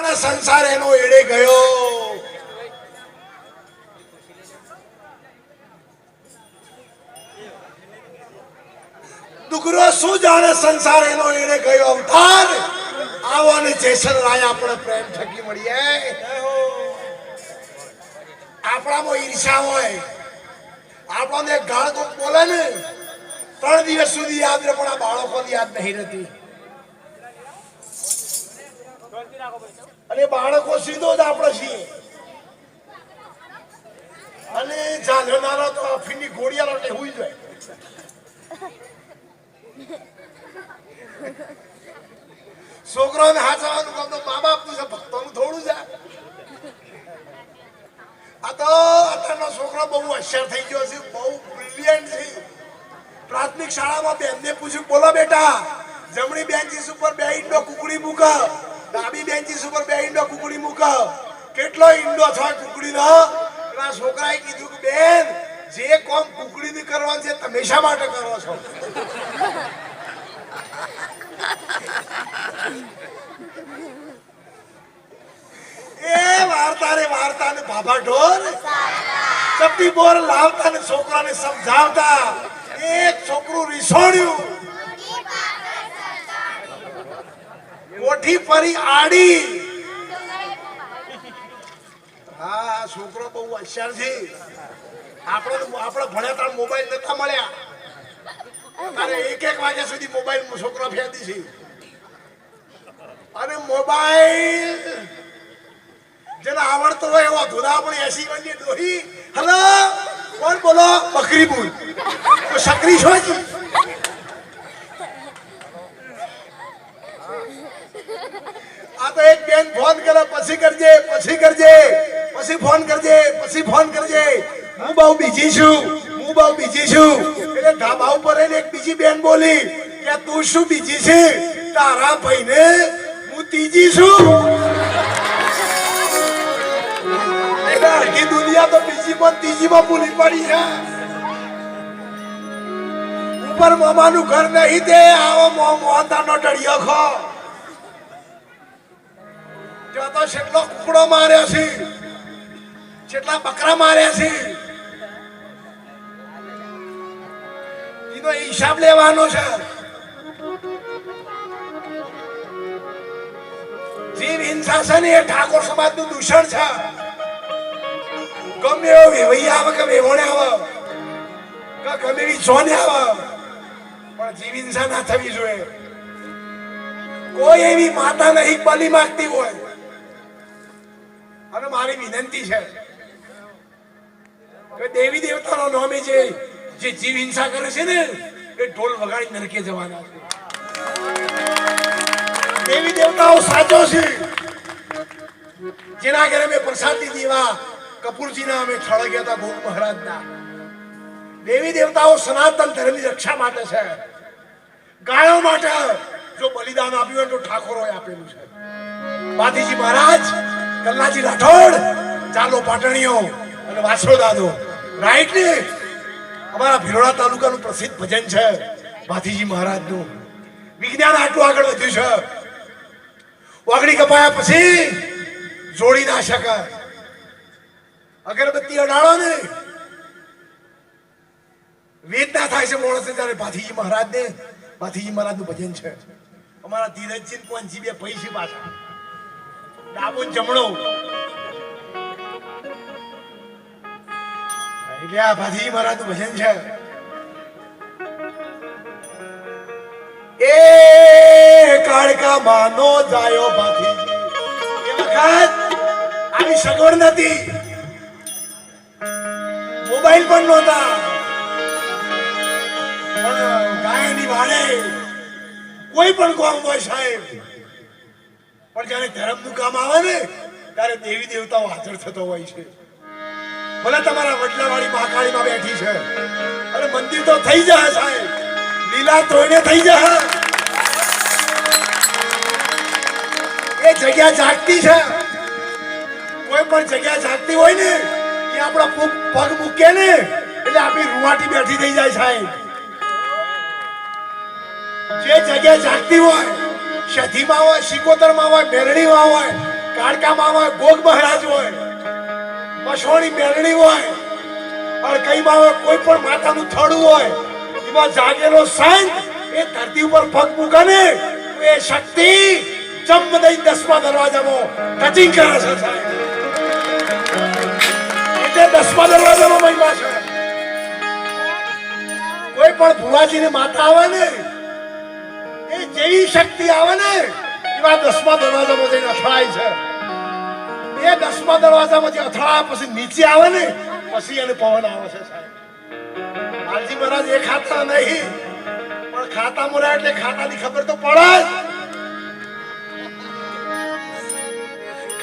સંસાર એનો એડે ગયો. દુકરો શું જાણે સંસાર એનો એડે ગયો? અવતાર! આવો ને જેસલ રાય આપણે પ્રેમ થકી મળીએ. આપણામાં ઈર્ષા હોય. આપણને ગાળ કોક બોલે ને, ત્રણ દિવસ સુધી યાદ રહે, પણ આ બાળકોને યાદ નહીં રહેતી. અને બાળકો સીધો જ આપણે છીએ. અને જાગનારા તો આફીની એટલે હુઈ જાય. છોકરાઓને મા બાપનું છે, ભક્તોનું થોડું છે. આ તો અત્યારનો છોકરો બહુ હોશિયાર થઈ ગયો છે, બહુ છે. પ્રાથમિક શાળામાં બેનને પૂછ્યું, બોલો બેટા, જમણી બેન્ચીસ ઉપર બે ઈંડો કુકડી મૂક. બેન્ચીસ ઉપર બે ઈંડો કુકડી મૂક કેટલો ઈંડો થાય કુકડીનો? એના છોકરાએ કીધું કે, બેન, જે કોમ કુકડીની કરવાનું છે, તમે શા માટે કરો છો? એ વાર્તા રે વાર્તા ને બાબા ઢોર. ચપટી બોર ને સમજાવતા. એક છોકરું રીસોડ્યું કોઠી ફરી આડી. હા છોકરો બહુ હોશિયાર છે. આપણે આપણે ભણ્યા તાર મોબાઈલ નતા મળ્યા. અરે એક એક વાગ્યા સુધી મોબાઈલ છોકરો ફેંદી છે. અને મોબાઈલ જેને આવડતો હોય એવો ધોધા પણ એસી વાગે ડોહી. હલો, કોણ બોલો? બકરી બોલ. તો સકરી છો આ તો એક બેન ફોન કરે પછી કરજે પછી કરજે, પછી ફોન કરજે, પછી ફોન કરજે. હું બહુ બીજી છું, હું બહુ બીજી છું. એટલે ધાબા ઉપર એક બીજી બેન બોલી કે, તું શું બીજી છે? તારા ભાઈને હું ત્રીજી છું. એટલે આખી દુનિયા તો બીજી માં ત્રીજી માં ભૂલી પડી છે. ઉપર મામાનું ઘર નહીં તે, આવો મો મોહનદાનો ડળિયો ખો. ત્યાં તો જેટલો કુકડો માર્યો છે. જેટલા બકરા માર્યા છે. એનો હિસાબ લેવાનો છે. જીવ હિંસા છે ને એ ઠાકોર સમાજનું દૂષણ છે. ગમે એવો વેવૈ આવે કે વેવણે આવે, કે ગમે એવી જોને આવે, પણ જીવ હિંસા ના થવી જોઈએ. કોઈ એવી માતા નહીં બલી માંગતી હોય. અને મારી વિનંતી છે કે દેવી દેવતાનો નામે જે જે જીવ હિંસા કરે છે ને, એ ઢોલ વગાડી નરકે જવાના છે. દેવી દેવતાઓ સાચો છે. જેના ઘરે મેં પ્રસાદી દીવા, કપૂરજીના અમે થળગ્યા હતા ભોગ મહારાજના. દેવી દેવતાઓ સનાતન ધર્મની રક્ષા માટે છે. ગાયો માટે જો બલિદાન આપ્યું હોય તો ઠાકોરોએ આપેલું છે. બાતીજી મહારાજ કલ્લાજી રાઠોડ, ચાલો પાટણીઓ અને વાછરો દાદો. રાઈટ ને? અમારા ભીલોડા તાલુકાનું પ્રસિદ્ધ ભજન છે ભાથીજી મહારાજનું. વિજ્ઞાન આટલું આગળ વધ્યું છે. વાગણી કપાયા પછી જોડી ના શકાય. અગરબત્તી અડાડો ને. વેદના થાય છે માણસ ત્યારે ભાથીજી મહારાજ ને ભાથીજી મહારાજનું ભજન છે. અમારા ધીરજજી કોણ ભાઈ છે પાછા. ડાબો જમણું. આવી સગવડ નથી મોબાઈલ પણ નહોતા. પણ ગાયની વાડે કોઈ પણ કોમ હોય સાહેબ. પણ જ્યારે ધર્મનું કામ આવે ને, ત્યારે દેવી દેવતાઓ હાજર થતો હોય છે. ભલે તમારા વડલાવાળી મહાકાળીમાં બેઠી છે અને મંદિર તો થઈ જાય સાહેબ. લીલા તોડે થઈ જાય એ જગ્યા જાગતી છે. કોઈ પણ જગ્યા જાગતી હોય ને, એ આપણા પગ પગ મૂકે ને, એટલે આપણી રૂવાટી બેઠી થઈ જાય સાહેબ. જે જગ્યા જાગતી હોય સધીમાં હોય સિકોતરમાં હોય બેરડીમાં હોય, કાળકામાં હોય ગોગ મહારાજ હોય, મસોણી મેરણી હોય અને કઈમાં હોય, કોઈ પણ માતાનું થડું હોય, એમાં જાગેલો સંત એ ધરતી ઉપર પગ મૂકે ને એ શક્તિ ચંપ દઈ દસમા દરવાજામાં ટચિંગ કરે છે એટલે દસમા દરવાજામાં મહિમા છે. કોઈ પણ ભુવાજીની માતા આવે ને એ જેવી શક્તિ આવે ને, એવા દસમા દરવાજામાં જઈને અથડાય છે. એ દસમા દરવાજામાંથી અથડાયા પછી નીચે આવે ને, પછી એને પવન આવે છે સાહેબ. લાલજી મહારાજ, એ ખાતા નહીં. પણ ખાતા મોરા એટલે ખાતાની ખબર તો પડે જ.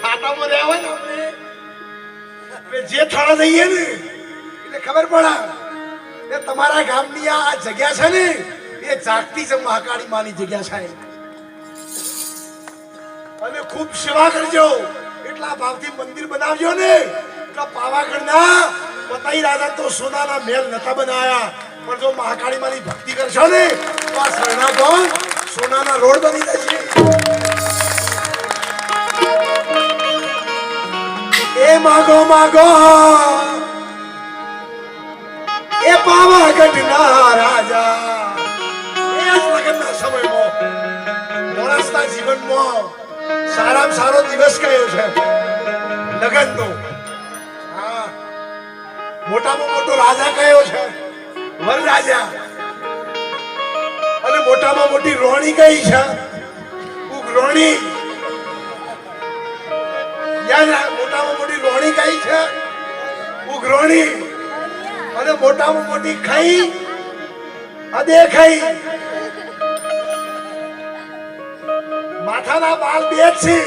ખાતામાં રહ્યા હોય ને આપણે. જે થાળા જઈએ ને એટલે ખબર પડે. તમારા ગામની આ જગ્યા છે ને એ જાગતી છે મહાકાળી માની જગ્યા સાહેબ અને ખૂબ સેવા કરજો. એટલા ભાવથી મંદિર બનાવજો ને. એટલા પાવાગઢના પતાઈ રાજા તો સોનાના મહેલ નતા બનાયા. પણ જો મહાકાળી માની ભક્તિ કરશો ને, તો આ સરણા ગામ સોનાના રોડ બની જશે. એ માગો માગો. એ પાવાગઢના રાજા. સમયમાં જીવનમાં સારામાં સારો દિવસ કયો છે? લગ્નનો હા. મોટામાં મોટો રાજા કયો છે? વર રાજા અને મોટામાં મોટી રોણી કઈ છે? રોણી યાદ મોટામાં મોટી રોણી કઈ છે? અને મોટામાં મોટી ખાઈ. અદેખાઈ માથાના બાલ બે છે.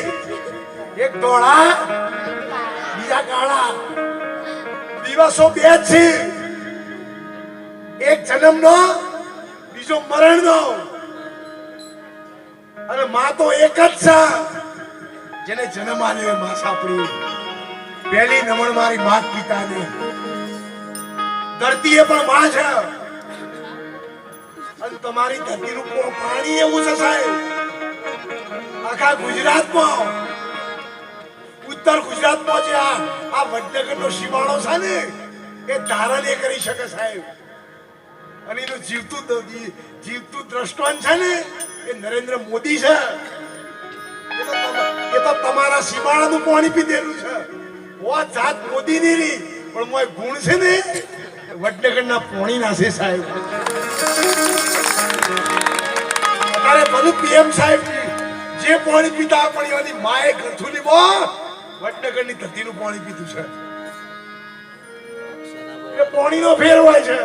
એક ધોળા, બીજા કાળા. દિવસો બે છે. એક જન્મનો, બીજો મરણનો. અને માં તો એક જ છે. જેને જન્મ આલ્યો મા સાપડી પહેલી નમણ મારી માત પિતાને. ધરતી એ પણ માં છે. અને તમારી ધરતીનું પાણી એવું છે સાહેબ આખા ગુજરાતમાં. ઉત્તર ગુજરાતમાં જે આ આ વડનગરનો શિવાળો છે ને, એ ધારણ એ કરી શકે સાહેબ. અને એનું જીવતું જીવતું દ્રષ્ટવાન છે ને, એ નરેન્દ્ર મોદી છે. એ તો તમારા શિવાળાનું પાણી પીધેલું છે. ઓ જાત મોદી ની રી પણ મોય ગુણ છે ને, વડનગરના પોણી ના છે સાહેબ. અત્યારે ભલું પીએમ સાહેબ જે પાણી પીતા પણ એની માએ ગંથુલી માં વડનગરની ધરતીનું પાણી પીધું છે. એ પાણીનો ફેર હોય છે.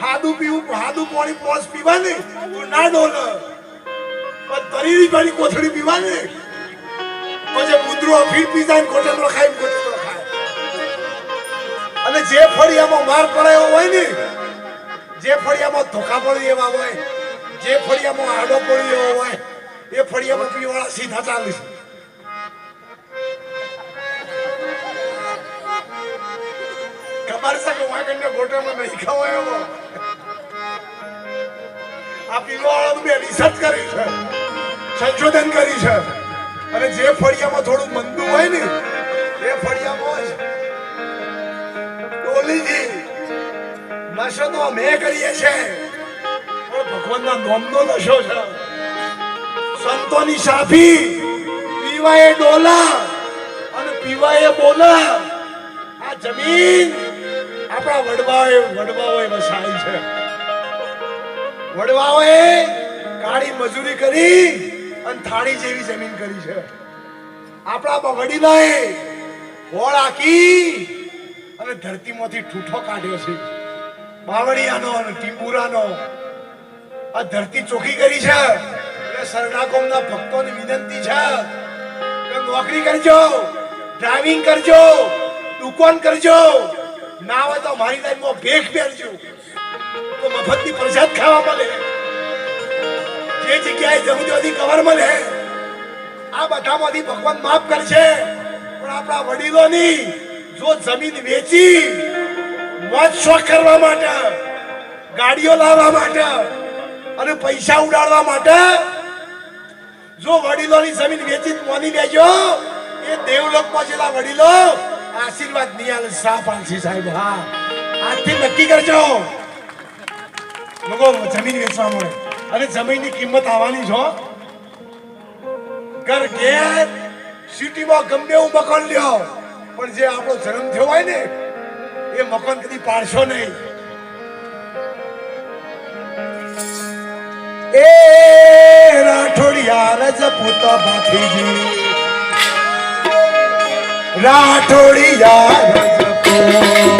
હાદું પીવું, હાદું પાણી પોસ પીવાની? તો ના ડોલ. પણ તરીની પાણી કોથળી પીવાની? પછી મુદ્રો ફીર પીતા ને કોટેલો ને કોટેલો ખાય. અને જે ફળિયામાં માર પડાયો હોય ને, જે ફળિયામાં ધોકા પડી એવા હોય જે ફળિયામાં આડો એવો હોય, એ ફળિયામાં પીવાળા સીધા ચાલે છે. ખબર છે કે વાગણને ગોટામાં નહીં ખવાય એવો? આ પીવાળાનું મેં રિસર્ચ કરી છે, સંશોધન કરી છે. અને જે ફળિયામાં થોડું મંદુ હોય ને, એ ફળિયામાં ડોલીજી નશો તો અમે કરીએ છે પણ ભગવાનના નોમનો નશો છે. સંતોની સાફી પીવાએ ડોલા અને પીવાએ બોલા. આ જમીન આપણા વડવાએ, વડવાઓએ વસાઈ છે. વડવાઓએ કાળી મજૂરી કરી અને થાળી જેવી જમીન કરી છે. આપણા વડીલાએ હોળ આકી અને ધરતીમાંથી ઠૂઠો કાઢ્યો છે. બાવળિયાનો અને ટીપુરાનો આ ધરતી ચોખ્ખી કરી છે. એટલે સરનાકોમના ભક્તોની વિનંતી છે. કે નોકરી કરજો ડ્રાઇવિંગ કરજો, દુકાન કરજો. ના હોય તો મારી લાઈનમાં ભેખ પહેરજો. તો મફતની પ્રસાદ ખાવા મળે. જે જગ્યાએ જવું ત્યાંથી કવર મળે. આ બધામાંથી ભગવાન માફ કરશે. પણ આપણા વડીલોની જો જમીન વેચી મોજ શોખ કરવા માટે, ગાડીઓ લાવવા માટે અને પૈસા ઉડાડવા માટે જો વડીલોની જમીન વેચી મોની લેજો, એ દેવલોક પહોંચેલા વડીલો આશીર્વાદ નહીં આલે. સાફ આલસી સાહેબ, હા. આજથી નક્કી કરજો. લોકો જમીન વેચવા મળે. અને જમીનની કિંમત આવવાની છો ઘર ઘેર સિટીમાં ગમે એવું મકાન લ્યો, પણ જે આપણો જન્મ થયો હોય ને, એ મકાન કદી પાડશો નહીં. એ રાઠોડિયા રજપૂત ભાથીજી રાઠોડિયા રજપૂત.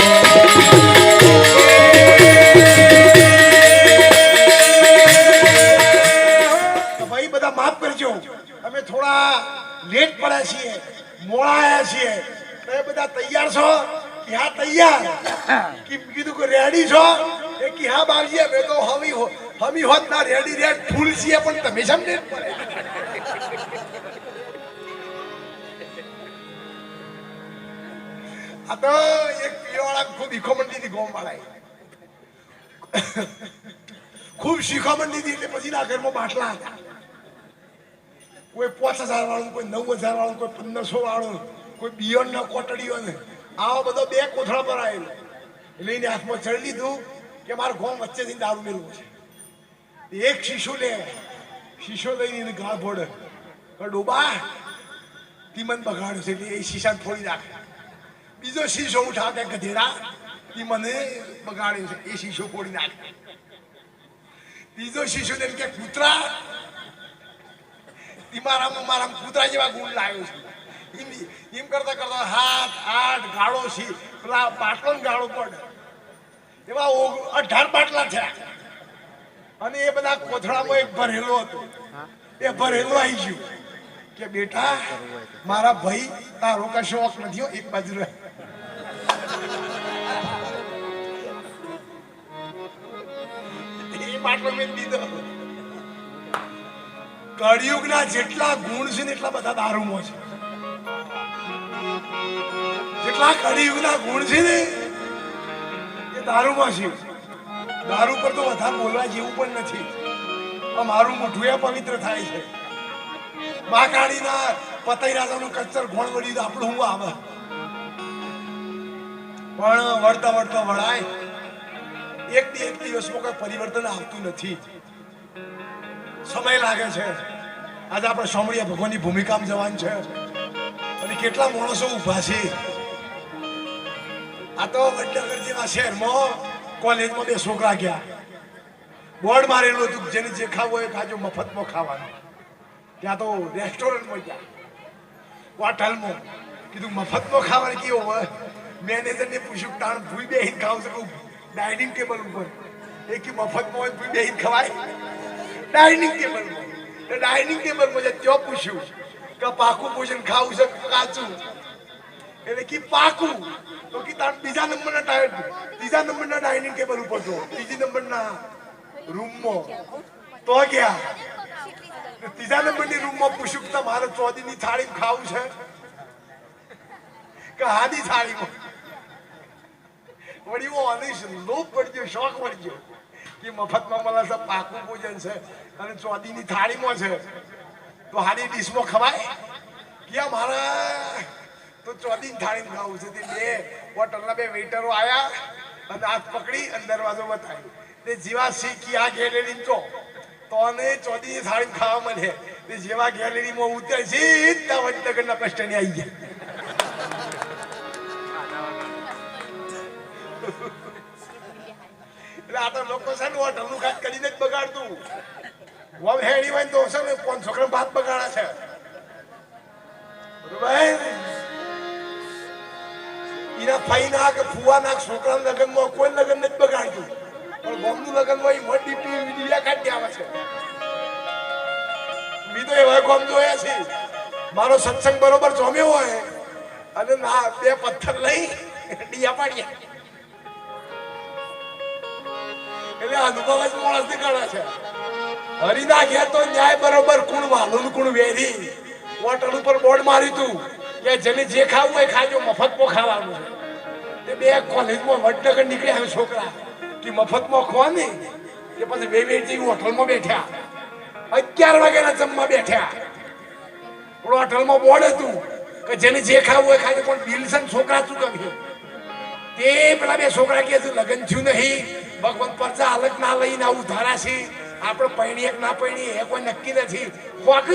તો ભાઈ બધા માફ કરજો. અમે થોડા લેટ પડ્યા છીએ મોડા આવ્યા છીએ તમે બધા તૈયાર છો? કે હા તૈયાર? કે કીધું કે રેડી છો? એ કે હા બાવજી અમે તો હમી હો- હમી હોત ના રેડી રેડ ફૂલ છીએ પણ તમે સમજે આ તો એક પીવાળા ખૂબ મંડી હતી ગોમ વાળાએ. ખૂબ શીખામણ દીધી એટલે પછી ના ઘરમાં બાટલા હતા. કોઈ પાંચ હજાર વાળું, કોઈ નવ હજાર વાળું, કોઈ પંદરસો વાળું, કોઈ બિયોન ના કોટડીઓ ને આવો બધો બે કોથળા પર આવેલો લઈને હાથમાં ચડી લીધું કે મારે ગોમ વચ્ચેથી દારૂ મેળવું છે. એક શીશો લે. શીશો લઈને એને ગાળ ફોડે પણ તી તીમન બગાડ્યો છે એ શીશા ફોડી નાખે. બીજો શીશો ઉઠાવે ગધેડા, તી મને બગાડ્યો છે, એ શીશો ફોડી નાખે. બીજો શીશો ને કે, કૂતરા તી મારામાં મારા કૂતરા જેવા ગુણ લાવ્યો છે. એમ કરતા કરતા હાથ, આઠ ગાળો છે, પેલા બાટલો ગાળો પડે. એવા અઢાર બાટલા થયા. અને એ બધા કોથળામાં એક ભરેલો હતો. એ ભરેલો આવી ગયું. કે બેટા મારા ભાઈ તારો કશો શોખ નથી એક બાજુ રહે. એ મેં દીધો. કળિયુગના જેટલા ગુણ છે ને એટલા બધા દારૂમાં છે. જેટલા કળિયુગના ગુણ છે ને એ દારૂમાં છે. દારૂ પર તો વધારે બોલવા જેવું પણ નથી. પણ મારું મોઢું પવિત્ર થાય છે. માકાળીના પતઈ રાજાનું કચ્ચર ઘોણ વળી આપણું હું આવે પણ વળતા વળતા વળાય. એક થી એક દિવસમાં કોઈ પરિવર્તન આવતું નથી. સમય લાગે છે. આજે આપણે સોમળિયા ભગવાનની ભૂમિકામાં જવાનું છે. અને કેટલા માણસો ઊભા છે. આ તો વડનગર જેવા શહેરમાં કોલેજમાં બે છોકરા ગયા. બોર્ડ મારેલું હતું જેને જે ખાવું હોય ખાજો, મફતમાં ખાવાનું. ત્યાં તો રેસ્ટોરન્ટમાં ગયા. હોટલમાં. કીધું, મફતમાં ખાવાનું કેવું હોય? મેનેજરને પૂછ્યું, તાણ ભૂઈ બેહીન ખાવું છે? ડાઇનિંગ ટેબલ ઉપર. એ કે, મફતમાં હોય ભૂઈ બેહીને ખવાય? ડાઇનિંગ ટેબલ ઉપર. ડાઇનિંગ ટેબલમાં જે ત્યાં પૂછ્યું, કે પાકું ભોજન ખાવું છે કાચું? એટલે કે પાકું. તો કે તાર બીજા નંબરના ટાયર ત્રીજા નંબરના ડાઇનિંગ ટેબલ ઉપર જો. ત્રીજી નંબરના રૂમમાં. તો ગયા ત્રીજા નંબરની રૂમમાં પૂછ્યું કે તમારે ચોદીની થાળી ખાવું છે? કે હાદી થાળીમાં. વળી હું અનિશ લોભ પડ્યો શોખ પડ્યો કે મફતમાં મળે છે, પાકું ભોજન છે, અને ચોદીની થાળીમાં છે. તો હાડી ડીશમાં ખવાય? ક્યાં મારા તો ચોથી થાળીમાં ખાવું છે. તે બે હોટલના બે વેઇટરો આયા અને હાથ પકડી અને દરવાજો બતાવ્યો. તે જીવા શીખી આ ગેલેરી તો અને ચોદીની થાળીમાં ખાવા મળે. તે જેવા ગેલેરીમાં ઉતરે સીધા વડનગરના કસ્ટડી આવી ગયા. એટલે આ તો લોકો છે ને હોટલનું કાંઈક કરીને જ બગાડતું. વમ હેડી હોય તો છે ને પાંચ છોકરા ભાત બગાડા છે. બરોબર? એના ફાઈ ના કે ફુવા ના છોકરા લગ્નમાં કોઈ લગ્ન નથી બગાડતું પણ ગોમનું લગ્ન હોય મોટી પી વિડિયા કાઢી આવે છે. મી તો એવા ગોમ જોયા છે. મારો સત્સંગ બરોબર જોમ્યો હોય, અને ના, બે પથ્થર લઈ ડીયા પાડ્યા. એટલે અનુભવ જ માણસ નીકળે છે. હરિના ઘેર તો ન્યાય બરોબર, કુણ વાલું ને કુણ વેરી? હોટલ ઉપર બોર્ડ માર્યું તું. કે જેને જે ખાવું હોય ખાજો, મફતમાં ખાવાનું છે. તે બે કોલેજમાં વડનગર નીકળ્યા હવે છોકરા. કે મફતમાં ખો ને એ પછી બે બે જેવી હોટલમાં બેઠ્યા અગિયાર વાગ્યાના જમવા બેઠ્યા પણ હોટલમાં બોર્ડ હતું કે જેને જે ખાવું હોય ખાજો, પણ બિલસન છોકરા શું કહ્યું તે પેલા બે છોકરા કે હજુ લગ્ન થયું નહીં. ભગવાન પરચા અલગ ના લઈને આવું ધારાશે આપણે પૈણી એક ના પૈણી એ કોઈ નક્કી નથી. કોક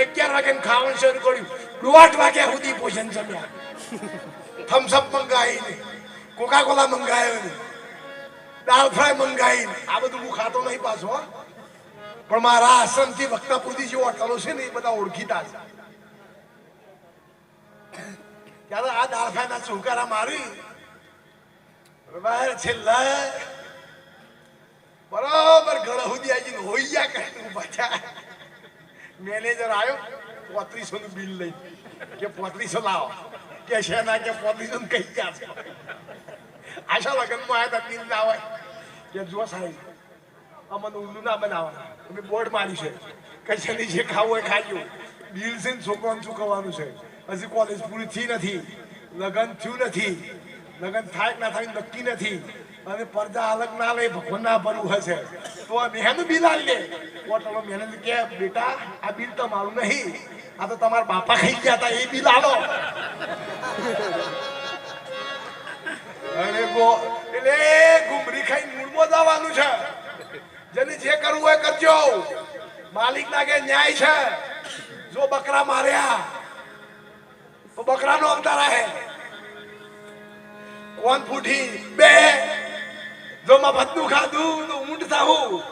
અગિયાર વાગે ખાવાનું શરૂ કર્યું. દોઢ વાગ્યા સુધી ભોજન જમ્યા? થમ્સઅપ મંગાવી ને કોકા કોલા મંગાવ્યો ને દાળ ફ્રાય મંગાવી ને આ બધું હું ખાતો નહીં પાછો પણ મારા આશ્રમથી વક્તાપુરથી જે હોટલો છે ને એ બધા ઓળખીતા છે. ત્યારે આ દાળ ફ્રાયના ચોકારા મારી. છેલ્લા, બરાબર ઘર સુધી આજે હોઈ ગયા કઈ પાછા મેનેજર આવ્યો. પોત્રીસો નું બિલ લઈ. કે પોત્રીસો લાવો. કે છે ના કે પોત્રીસો ને કઈ ગયા છે? આશા લગ્નમાં આવ્યા હતા બિલ હોય કે જો સાહેબ, અમને ઊંધું ના બનાવવા અમે બોર્ડ મારી છે. કે જેની જે ખાવું હોય ખાજો બિલ છે ને છોકરાને શું કરવાનું છે? હજી કોલેજ પૂરી થઈ નથી. લગ્ન થયું નથી. લગ્ન થાય ના થાય નક્કી નથી. અને પડદા અલગ ના લે, ભગવાન ના ભરવું હશે. તો મેનું બિલ આવી લે. હોટલો મહેનત કે, બેટા, આ બિલ તમારું નહીં. આ તો તમારા બાપા ખાઈ ગયા હતા, એ બી લાવો અરે ગો, એટલે ગુમરી ખાઈ મૂળમાં જવાનું છે. જેને જે કરવું હોય કરજો. માલિક ના કે ન્યાય છે. જો બકરા માર્યા, તો બકરાનો અવતાર હે. કોણ ફૂટી? બે. જો મફતનું ખાધું, તો ઊંટ થાવું.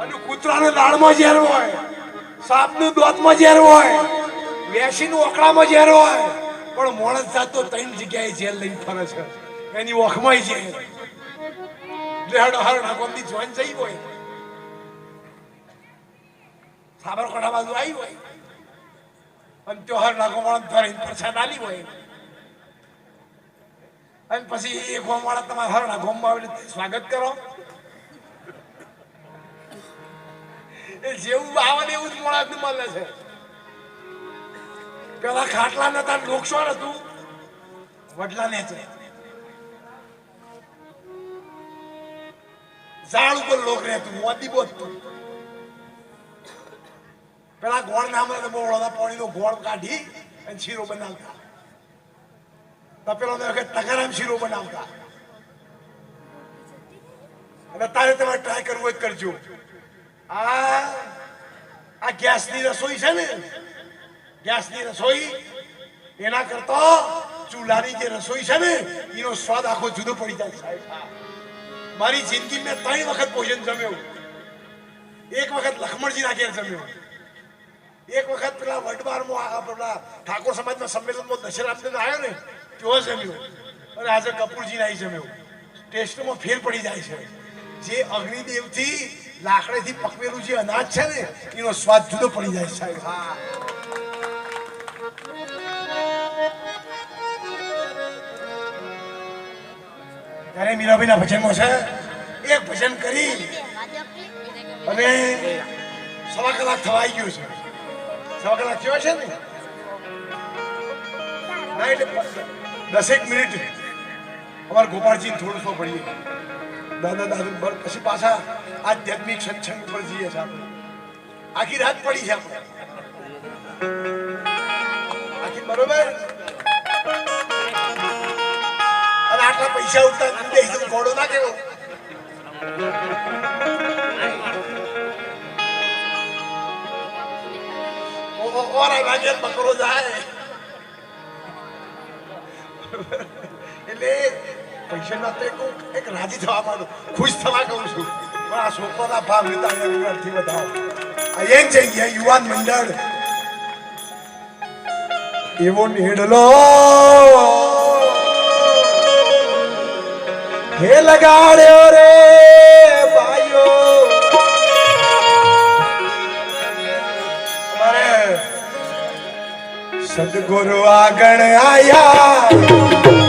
અને કૂતરાને દાળમાં ઝેર હોય. સાપનું દોતમાં ઝેર હોય વેસીનું ઓકળામાં ઝેર હોય, પણ મોણસ જાતો ત્રણ જગ્યાએ જેલ લઈને ફરે છે. એની ઓખમાં હર નાકોમથી જોઈન જઈ હોય. સાબરકાંઠા બાજુ આવી હોય. અને ત્યોહાર નાખો માણસ ધરીને પ્રસાદ આલી હોય. અને પછી એ ગોમ વાળા તમારા હરણા ગોમમાં આવીને સ્વાગત કરો. જેવું આવે એવું જ મોળા મળે છે. પેલા ખાટલા નતા લોકસો હતું. વડલા ને ઝાડ ઉપર લોક રહેતું મોતી બોલતું પેલા ગોળ નામ મોળા પાણીનો ગોળ કાઢી અને શીરો બનાવતા. તપેલો ને વખત તગારામ શીરો બનાવતા. અને તારે તમારે ટ્રાય કરવું હોય કરજો. આ આ ગેસની રસોઈ છે ને, ગેસની રસોઈ, એના કરતા ચૂલાની જે રસોઈ છે ને, એનો સ્વાદ આખો જુદો પડી જાય સાહેબ. મારી જિંદગી મેં ત્રણ વખત ભોજન જમ્યો. એક વખત લખમણજીના ઘેર જમ્યો. એક વખત પેલા વડબારમાં પેલા ઠાકોર સમાજના સંમેલનમાં દશરામને આવ્યો ને તેઓ જમ્યો. અને આજે કપૂરજીના જમ્યો. ટેસ્ટમાં ફેર પડી જાય છે. જે અગ્નિદેવથી લાકડીથી પકવેલું જે અનાજ છે ને, એનો સ્વાદ જુદો પડી જાય સાહેબ. ત્યારે મીરાભાઈના ભજનમાં છે, એક ભજન કરી, અને સવા કલાક થવાઈ ગયો છે. સવા કલાક થયો છે ને? દસેક મિનિટ. અમારે ગોપાળજી થોડું સો પડીએ. દાદા દાદુ પછી પાછા આધ્યાત્મિક સત્સંગ ઉપર જઈએ છે આપણે. આખી રાત પડી છે આપણે. આખી, બરોબર? અને આટલા પૈસા ઉઠતા દેશ ઘોડો ના કેવો? બકરો જાય. એટલે પૈસા એક રાજી થવા ખુશ થવા કહું છું. પણ આ ભાવ વધારો આ એક જગ્યાએ યુવાન મંડળ. એવો નીડલો. હે લગાડ્યો રે, ભાઈઓ. અમારે સદગુરુ આગળ આયા.